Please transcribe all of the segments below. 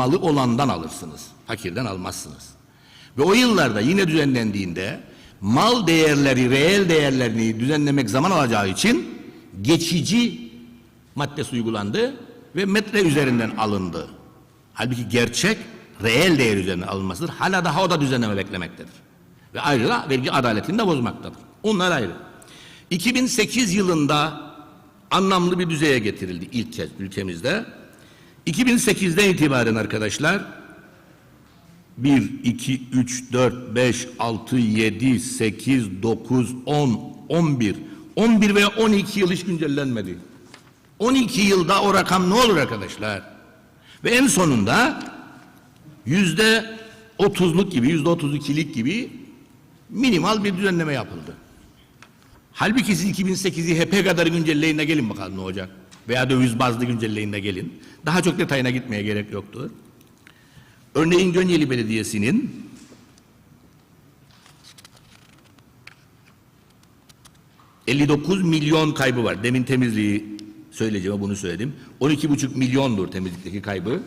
malı olandan alırsınız. Fakirden almazsınız. Ve o yıllarda yine düzenlendiğinde mal değerleri, reel değerlerini düzenlemek zaman alacağı için geçici maddesi uygulandı ve metre üzerinden alındı. Halbuki gerçek reel değer üzerinden alınmasıdır. Hala daha o da düzenleme beklemektedir. Ve ayrıca vergi adaletini de bozmaktadır. Onlar ayrı. 2008 yılında anlamlı bir düzeye getirildi ilk kez ülkemizde. 2008'den itibaren arkadaşlar 1, 2, 3, 4, 5, 6, 7, 8, 9, 10, 11, 11 veya 12 yıl hiç güncellenmedi. 12 yılda o rakam ne olur arkadaşlar? Ve en sonunda yüzde 30'luk gibi, yüzde 32'lik gibi minimal bir düzenleme yapıldı. Halbuki siz 2008'i HEP'e kadar güncelleyin de gelin bakalım ne olacak. Veya döviz bazlı güncelleyin de gelin. Daha çok detayına gitmeye gerek yoktur. Örneğin Gönyeli Belediyesi'nin ...59 milyon kaybı var. Demin temizliği söyleyeceğim bunu söyledim. 12,5 milyondur temizlikteki kaybı.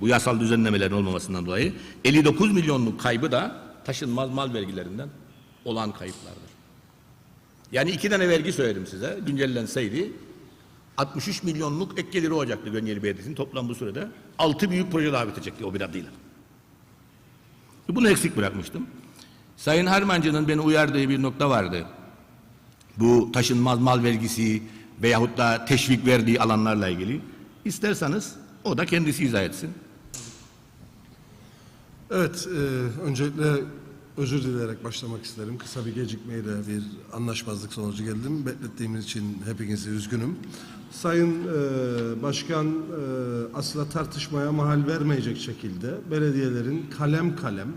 Bu yasal düzenlemelerin olmamasından dolayı. 59 milyonluk kaybı da taşınmaz mal vergilerinden olan kayıplardır. Yani iki tane vergi söyledim size. Güncellenseydi 63 milyonluk ek geliri olacaktı Gönyeli Belediyesi'nin toplam bu sürede. 6 büyük proje daha bitecekti o bir adıyla. Bunu eksik bırakmıştım. Sayın Harmancı'nın beni uyardığı bir nokta vardı. Bu taşınmaz mal vergisi veyahut da teşvik verdiği alanlarla ilgili. İsterseniz o da kendisi izah etsin. Evet, e, öncelikle özür dileyerek başlamak isterim. Kısa bir gecikmeyle bir anlaşmazlık sonucu geldim. Beklettiğimiz için hepinize üzgünüm. Sayın e, Başkan e, asla tartışmaya mahal vermeyecek şekilde belediyelerin kalem kalem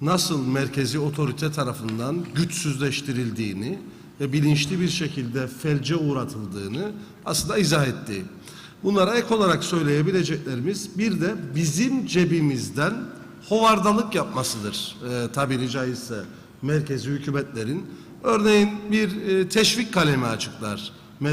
nasıl merkezi otorite tarafından güçsüzleştirildiğini ve bilinçli bir şekilde felce uğratıldığını aslında izah etti. Bunlara ek olarak söyleyebileceklerimiz bir de bizim cebimizden hovardalık yapmasıdır e, tabiri caizse merkezi hükümetlerin. Örneğin bir e, teşvik kalemi açıklar.